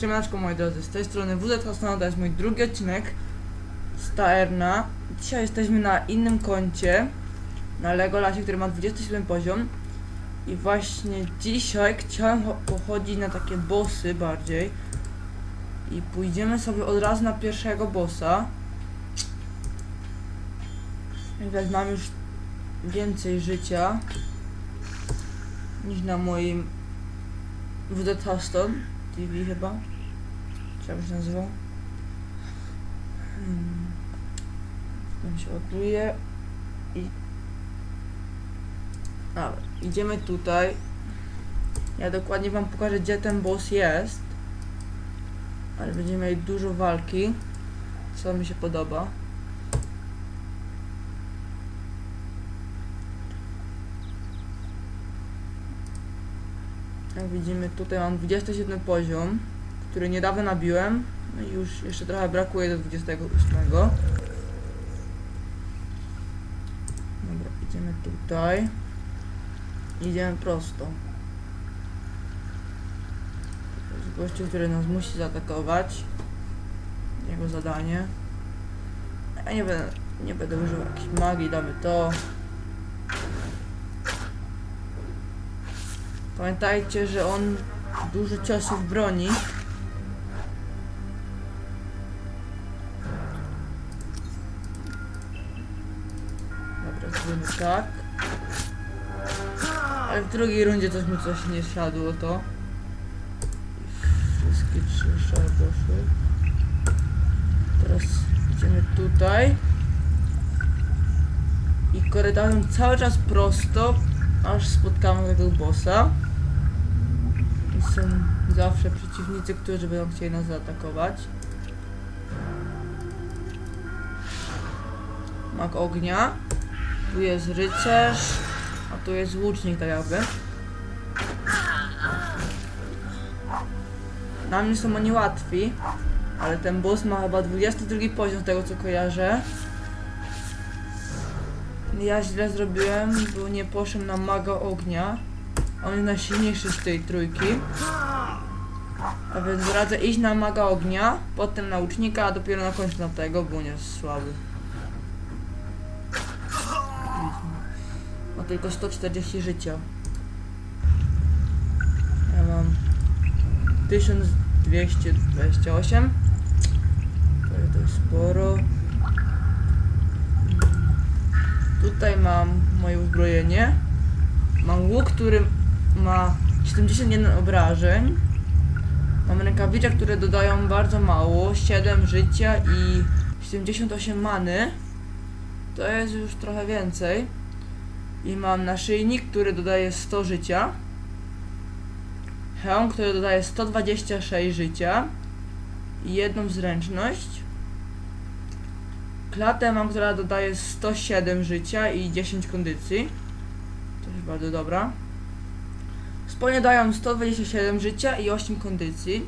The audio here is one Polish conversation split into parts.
Siemaneczko moi drodzy, z tej strony WZ Hasna, to jest mój drugi odcinek z Taerna. Dzisiaj jesteśmy na innym koncie, na Legolasie, który ma 27 poziom. I właśnie dzisiaj chciałem cho- pochodzić na takie bossy bardziej. I pójdziemy sobie od razu na pierwszego bossa. Jak mam już więcej życia niż na moim WZ Huston TV chyba. Jak się nazywał? Hmm. Tam się ładuje i... Idziemy tutaj. Ja dokładnie wam pokażę gdzie ten boss jest. Ale będziemy mieli dużo walki. Co mi się podoba. Jak widzimy tutaj mam 27 poziom, który niedawno nabiłem. No i już jeszcze trochę brakuje do 28. Dobra, idziemy tutaj. Idziemy prosto. To jest gościu, który nas musi zaatakować. Jego zadanie. Ja nie będę, nie będę używał jakiejś magii, damy to. Pamiętajcie, że on dużo ciosów broni. Tak. Ale w drugiej rundzie też mu coś nie siadło to. Wszystkie trzy poszły. Teraz idziemy tutaj. I korytarzem cały czas prosto, aż spotkamy tego bossa. I są zawsze przeciwnicy, którzy będą chcieli nas zaatakować. Mag ognia. Tu jest rycerz, a tu jest łucznik tak jakby. Dla mnie są oni łatwi, ale ten boss ma chyba 22 poziom z tego co kojarzę. Ja źle zrobiłem, bo nie poszedłem na maga ognia. On jest najsilniejszy z tej trójki. A więc radzę iść na maga ognia, potem na łucznika, a dopiero na końcu na tego, bo on jest słaby. Tylko 140 życia. Ja mam 1228. To jest sporo. Tutaj mam moje uzbrojenie. Mam łuk, który ma 71 obrażeń. Mam rękawice, które dodają bardzo mało, 7 życia i 78 many. To jest już trochę więcej. I mam naszyjnik, który dodaje 100 życia. Hełm, który dodaje 126 życia. I jedną zręczność. Klatę mam, która dodaje 107 życia i 10 kondycji. To jest bardzo dobra. Wspólnie dają 127 życia i 8 kondycji.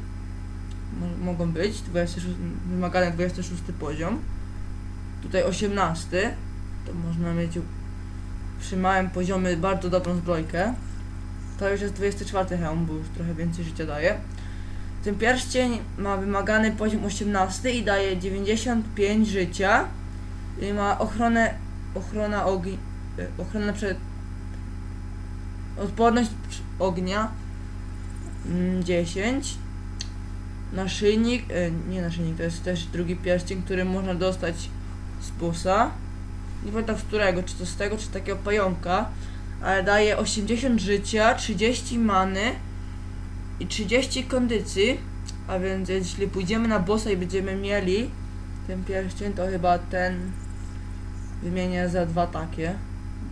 Mo- mogą być. 26, wymagany 26 poziom. Tutaj 18. To można mieć przy małym poziomie bardzo dobrą zbrojkę. To już jest 24 hełm, bo już trochę więcej życia daje. Ten pierścień ma wymagany poziom 18 i daje 95 życia. I ma ochronę, ochrona ognia, ochrona przed odporność ognia mm, 10. Naszyjnik, e, nie naszyjnik, to jest też drugi pierścień, który można dostać z bossa. Nie pamiętam z którego, czy to z tego, czy takiego pająka. Ale daje 80 życia, 30 many i 30 kondycji. A więc jeśli pójdziemy na bossa i będziemy mieli ten pierścień, to chyba ten wymienię za dwa takie,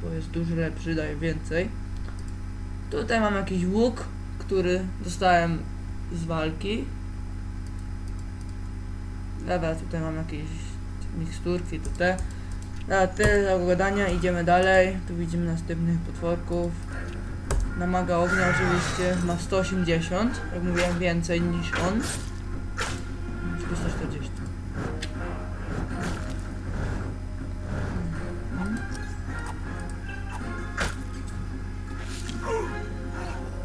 bo jest dużo lepszy, daje więcej. Tutaj mam jakiś łuk, który dostałem z walki. Dobra, tutaj mam jakieś miksturki, tutaj. Dobra, tyle do gadania, idziemy dalej. Tu widzimy następnych potworków. Na maga ognia oczywiście ma 180, jak mówiłem więcej niż on. Tylko 140.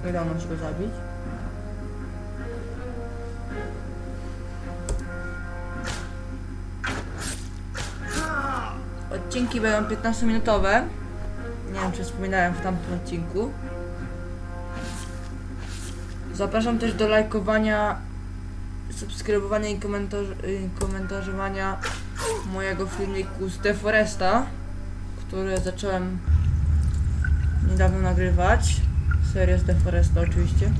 Udało nam się go zabić. Odcinki będą 15-minutowe. Nie wiem, czy wspominałem w tamtym odcinku. Zapraszam też do lajkowania, subskrybowania i komentarz, i komentarzowania mojego filmiku z Deforesta, który zacząłem niedawno nagrywać. Serię z Deforesta oczywiście.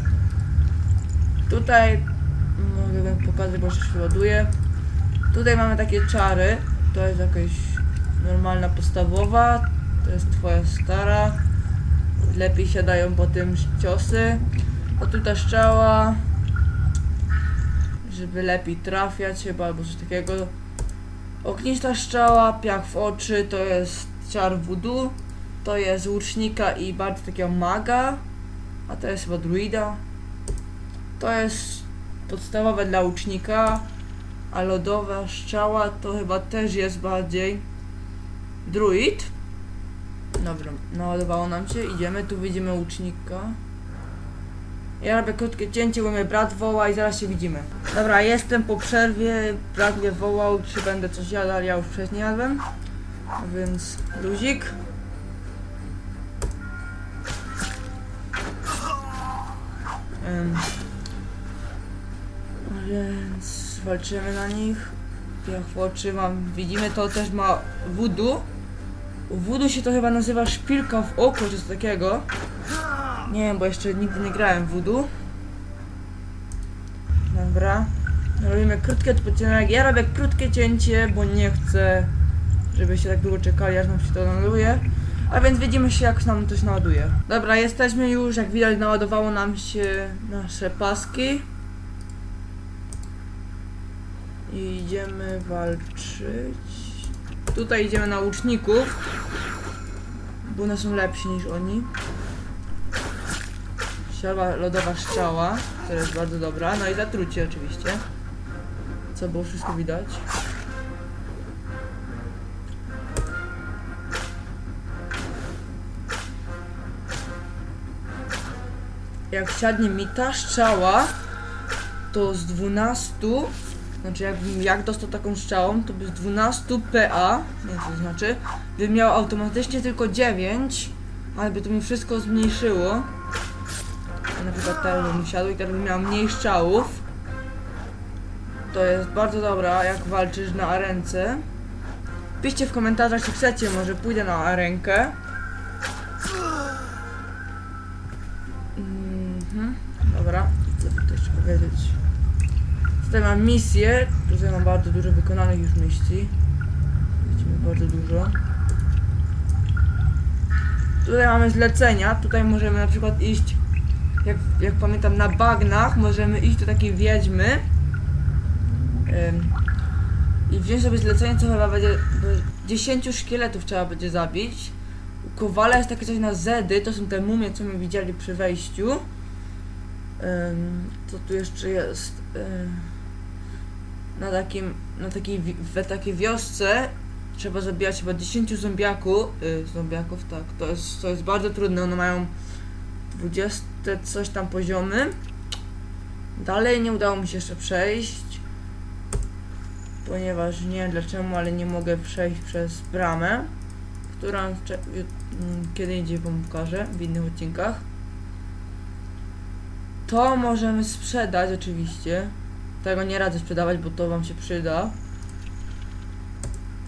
Tutaj mogę wam pokazać, bo się ładuje. Tutaj mamy takie czary. To jest jakaś normalna podstawowa. To jest twoja stara. Lepiej siadają po tym ciosy. A tu ta szczała. Żeby lepiej trafiać chyba albo coś takiego. Ognista szczała, piach w oczy, to jest czar voodoo. To jest łucznika i bardzo takiego maga. A to jest chyba druida. To jest podstawowe dla łucznika. A lodowa szczała to chyba też jest bardziej druid. Dobra, naładowało nam się, idziemy, tu widzimy łucznika. Ja robię krótkie cięcie, bo mnie brat woła i zaraz się widzimy. Dobra, jestem po przerwie, brat mnie wołał, czy będę coś jadł, ale ja już wcześniej jadłem. Więc luzik. Em, więc walczymy na nich. W oczy mam, widzimy to też ma voodoo. U voodoo się to chyba nazywa szpilka w oko, czy coś takiego. Nie wiem, bo jeszcze nigdy nie grałem w voodoo. Dobra. Robimy krótki odpoczynek. Ja robię krótkie cięcie, bo nie chcę, żebyście tak długo czekali, aż nam się to naładuje. A więc widzimy się, jak nam coś naładuje. Dobra, jesteśmy już. Jak widać, naładowało nam się nasze paski. I idziemy walczyć. Tutaj idziemy na łuczników. Bo one są lepsi niż oni. Siała lodowa szczała, która jest bardzo dobra. No i zatrucie oczywiście. Co było wszystko widać. Jak siadnie mi ta szczała, to z 12, znaczy jakbym jak dostał taką szczałą, to by z 12 PA, nie wiem co to znaczy, by miał automatycznie tylko 9, ale by to mi wszystko zmniejszyło. Na przykład teraz bym siadł i teraz bym miał mniej strzałów. To jest bardzo dobra, jak walczysz na arence. Piszcie w komentarzach, czy chcecie, może pójdę na arenkę. Mhm, dobra, co tu jeszcze powiedzieć? Tutaj mam misję, tutaj mam bardzo dużo wykonanych już misji. Widzimy bardzo dużo. Tutaj mamy zlecenia, tutaj możemy na przykład iść jak, jak pamiętam, na bagnach możemy iść do takiej wiedźmy i wziąć sobie zlecenie, co chyba będzie, bo 10 szkieletów trzeba będzie zabić. U Kowala jest takie coś na zedy, to są te mumie, co my widzieli przy wejściu. Co tu jeszcze jest? Ym, na takim, na takiej, w takiej wiosce trzeba zabijać chyba 10 zombiaków, y, zombiaków, tak, to jest, to jest bardzo trudne, one mają 20 coś tam poziomy. Dalej nie udało mi się jeszcze przejść. Ponieważ nie wiem dlaczego, ale nie mogę przejść przez bramę. Którą ju- mm, kiedy indziej wam pokażę w innych odcinkach. To możemy sprzedać oczywiście. Tego nie radzę sprzedawać, bo to wam się przyda.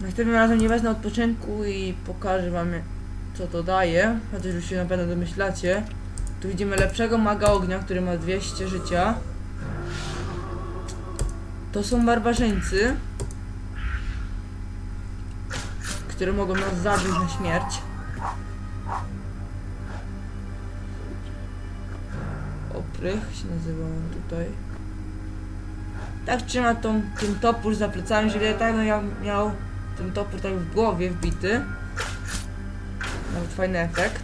Następnym razem nie wezmę odpoczynku i pokażę wam co to daje. Chociaż już się na pewno domyślacie. Tu widzimy lepszego maga ognia, który ma 200 życia. To są barbarzyńcy, które mogą nas zabić na śmierć. Oprych się nazywa on tutaj. Tak trzyma tą, ten topór za plecami, żeby tak no ja miał ten topór tak w głowie wbity. Nawet fajny efekt.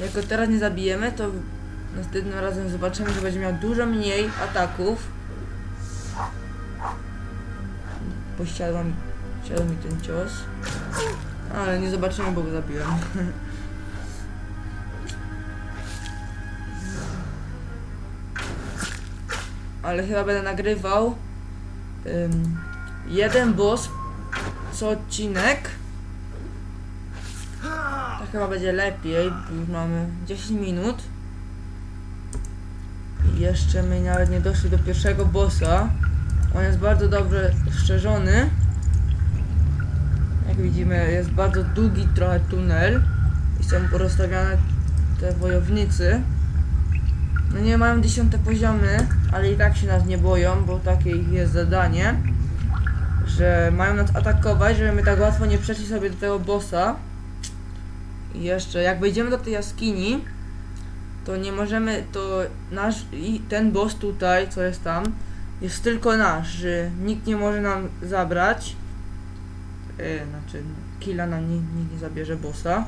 Jak go teraz nie zabijemy, to następnym razem zobaczymy, że będzie miał dużo mniej ataków. Posiadł mi, siadł mi ten cios. Ale nie zobaczymy, bo go zabiłem. Ale chyba będę nagrywał ym, jeden boss co odcinek. Tak chyba będzie lepiej, już mamy 10 minut. I jeszcze my nawet nie doszli do pierwszego bossa. On jest bardzo dobrze strzeżony. Jak widzimy, jest bardzo długi trochę tunel. I są porozstawiane te wojownicy. No nie mają dziesiąte poziomy, ale i tak się nas nie boją, bo takie ich jest zadanie. Że mają nas atakować, żeby my tak łatwo nie przeszli sobie do tego bossa. I jeszcze, jak wejdziemy do tej jaskini, to nie możemy, to nasz, i ten boss tutaj, co jest tam, jest tylko nasz, że nikt nie może nam zabrać. Yy, znaczy, killa nam nikt, nikt nie zabierze bossa.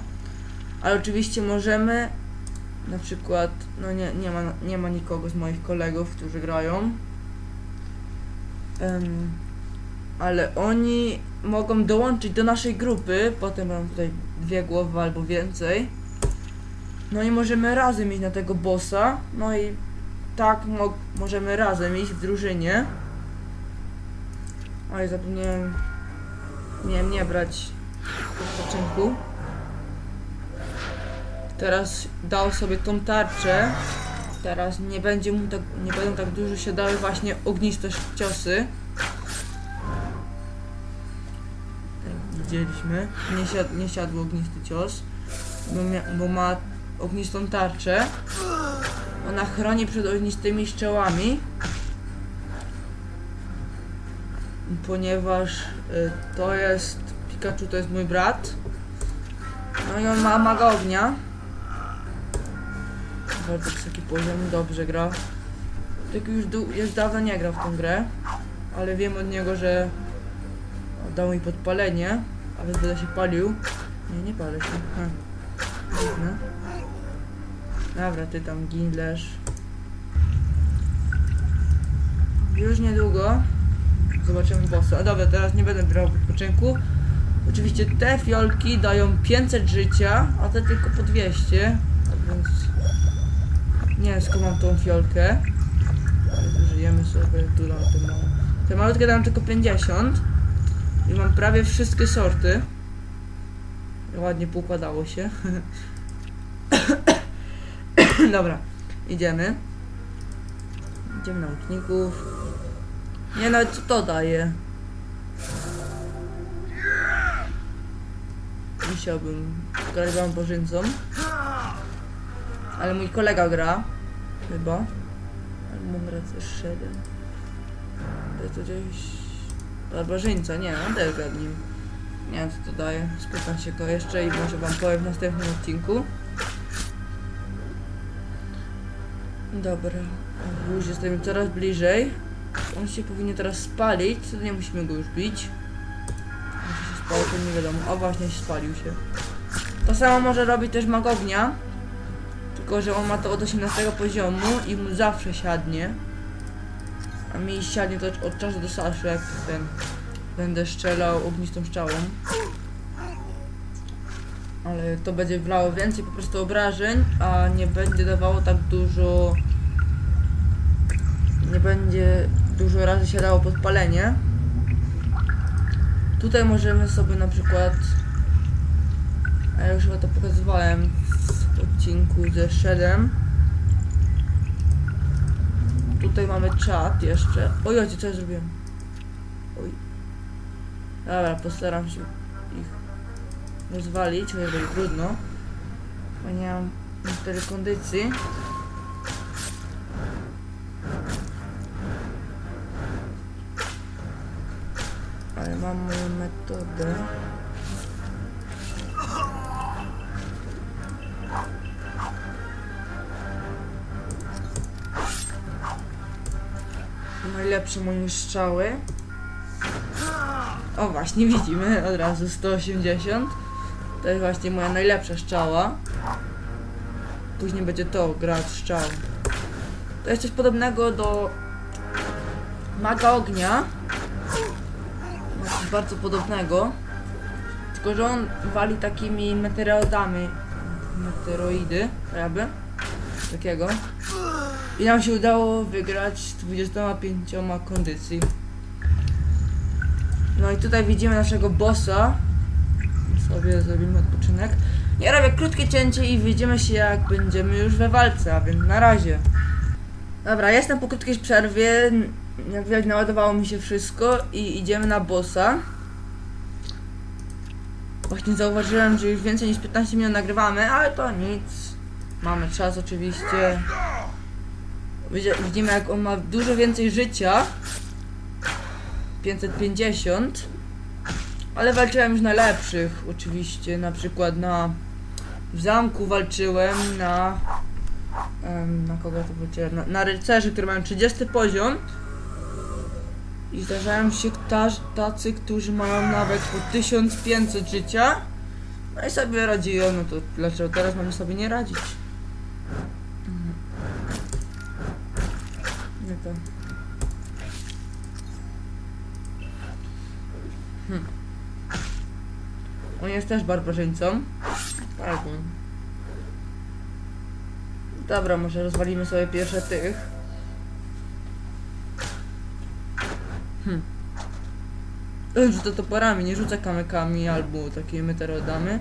Ale oczywiście możemy, na przykład, no nie, nie, ma, nie ma nikogo z moich kolegów, którzy grają. Em, ale oni mogą dołączyć do naszej grupy, potem mam tutaj dwie głowy albo więcej. No i możemy razem iść na tego bossa, no i tak mo możemy razem iść w drużynie. Ale zapomniałem, miałem nie brać odpoczynku. Teraz dał sobie tą tarczę. Teraz nie będzie mu tak, nie będą tak dużo się dały właśnie ogniste ciosy. Tak widzieliśmy. Nie, siad, nie siadł ognisty cios, bo, mia, bo ma ognistą tarczę. Ona chroni przed ognistymi strzałami. Ponieważ y, to jest Pikachu to jest mój brat. No i on ma maga ognia. Bardzo wysoki poziom, dobrze gra. Tylko już, już dawno nie grał w tą grę. Ale wiem od niego, że dał mi podpalenie, a więc będę się palił. Nie, nie palę się. Ha. Dobra, ty tam ginlesz. Już niedługo zobaczymy bossa. A dobra, teraz nie będę brał wypoczynku. Oczywiście te fiolki dają 500 życia, a te tylko po 200. A więc nie wiem skąd mam tą fiolkę. Ale Zużyjemy sobie tu na te małe. Te malutkie dają tylko 50. I mam prawie wszystkie sorty. Ładnie poukładało się. Dobra, idziemy. Idziemy na łuczników. Nie nawet co to daje. Musiałbym grać barbarzyńcą. Ale mój kolega gra. Chyba. Ale mam też 7. To jest to gdzieś... Barbarzyńca, nie, on też nim. Nie wiem co to daje. Spytam się go jeszcze i może wam powiem w następnym odcinku. Dobra, już jesteśmy coraz bliżej. On się powinien teraz spalić, wtedy nie musimy go już bić. Może się spalił, to nie wiadomo. O właśnie spalił się. To samo może robić też magognia. Tylko, że on ma to od 18 poziomu i mu zawsze siadnie. A mi siadnie to od czasu do czasu, jak ten będę strzelał ognistą strzałą. Ale to będzie wlało więcej po prostu obrażeń, a nie będzie dawało tak dużo. Nie będzie dużo razy się dało podpalenie. Tutaj możemy sobie na przykład. A ja już chyba to pokazywałem odcinku ze Shedem. Tutaj mamy czat jeszcze. Oj, ojcie, co ja zrobiłem? Oj. Dobra, postaram się ich rozwalić, chociaż będzie trudno. Bo nie mam tyle kondycji. Ale mam moją metodę. Najlepsze moje strzały. O właśnie, widzimy od razu 180. To jest właśnie moja najlepsza strzała. Później będzie to, grać strzał. To jest coś podobnego do maga ognia. Coś bardzo podobnego. Tylko, że on wali takimi meteoroidami. Meteoroidy, jakby. Takiego. I nam się udało wygrać z 25 kondycji. No i tutaj widzimy naszego bossa. Sobie zrobimy odpoczynek. Ja robię krótkie cięcie i widzimy się jak będziemy już we walce, a więc na razie. Dobra, jestem po krótkiej przerwie. Jak widać naładowało mi się wszystko i idziemy na bossa. Właśnie zauważyłem, że już więcej niż 15 minut nagrywamy, ale to nic. Mamy czas oczywiście. Widzi- Widzimy jak on ma dużo więcej życia. 550. Ale walczyłem już na lepszych oczywiście. Na przykład na... W zamku walczyłem na... na kogo to walczyłem? Na, na rycerzy, które mają 30 poziom. I zdarzają się ta, tacy, którzy mają nawet po 1500 życia. No i sobie radziłem, no to dlaczego teraz mamy sobie nie radzić? To. Hmm. On jest też barbarzyńcą. Tak. Dobra, może rozwalimy sobie pierwsze tych. On rzuca toporami, nie rzuca kamykami albo takimi meteorodami.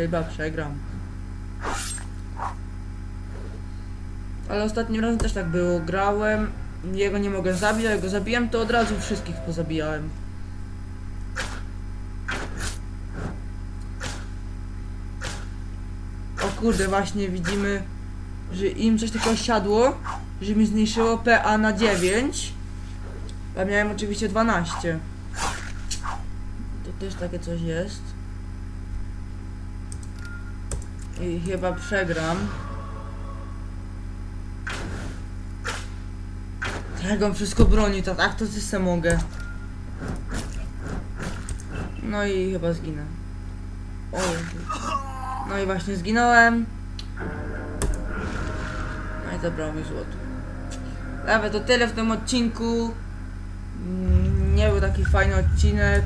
Chyba przegram. Ale ostatnim razem też tak było. Grałem, jego nie mogę zabić, a jak go zabiłem, to od razu wszystkich pozabijałem. O kurde, właśnie widzimy, że im coś takiego siadło, że mi zmniejszyło PA na 9. A miałem oczywiście 12. To też takie coś jest. I chyba przegram. Jak on wszystko broni, to tak to ty se mogę. No i chyba zginę. O. No i właśnie zginąłem. No i zabrał mi złoto. Dobra, to tyle w tym odcinku. Mm, Nie był taki fajny odcinek.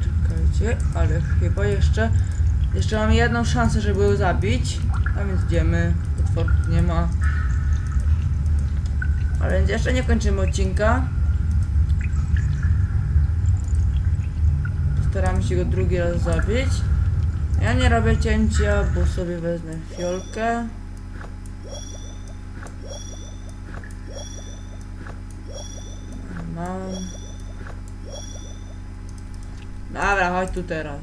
Czekajcie, ale chyba jeszcze. Jeszcze mamy jedną szansę, żeby ją zabić. A więc idziemy. Potworków nie ma. A więc jeszcze nie kończymy odcinka. Staramy się go drugi raz zabić. Ja nie robię cięcia, bo sobie wezmę fiolkę. Mam. Dobra, chodź tu teraz.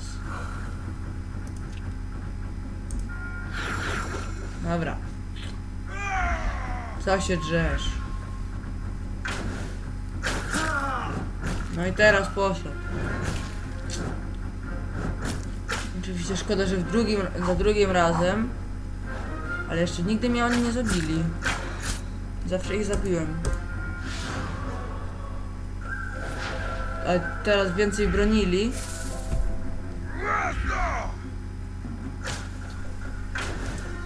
Dobra. Co się drzesz? No i teraz poszedł. Oczywiście szkoda, że w drugim, za drugim razem. Ale jeszcze nigdy mnie oni nie zabili. Zawsze ich zabiłem. A teraz więcej bronili.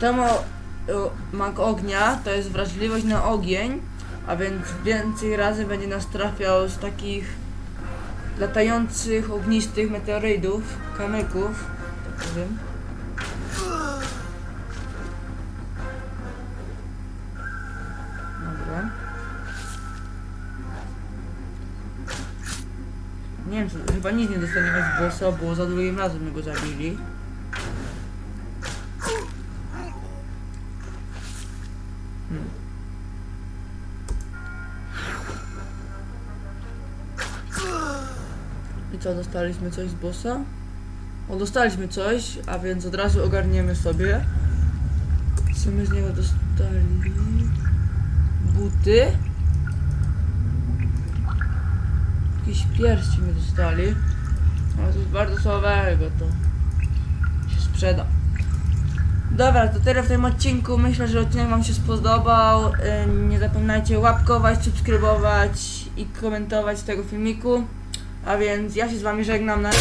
Temo o, mag ognia to jest wrażliwość na ogień, a więc więcej razy będzie nas trafiał z takich latających, ognistych meteorydów, kamyków, tak powiem. Dobra. Nie wiem, co, chyba nic nie dostaniemy z bossa, bo za drugim razem my go zabili. Co, dostaliśmy coś z bossa? O, dostaliśmy coś, a więc od razu ogarniemy sobie. Co my z niego dostali? Buty. Jakiś pierścień my dostali. Ale coś bardzo słabego to się sprzeda. Dobra, to tyle w tym odcinku. Myślę, że odcinek Wam się spodobał. Yy, Nie zapominajcie łapkować, subskrybować i komentować tego filmiku. A więc ja się z Wami żegnam. Na.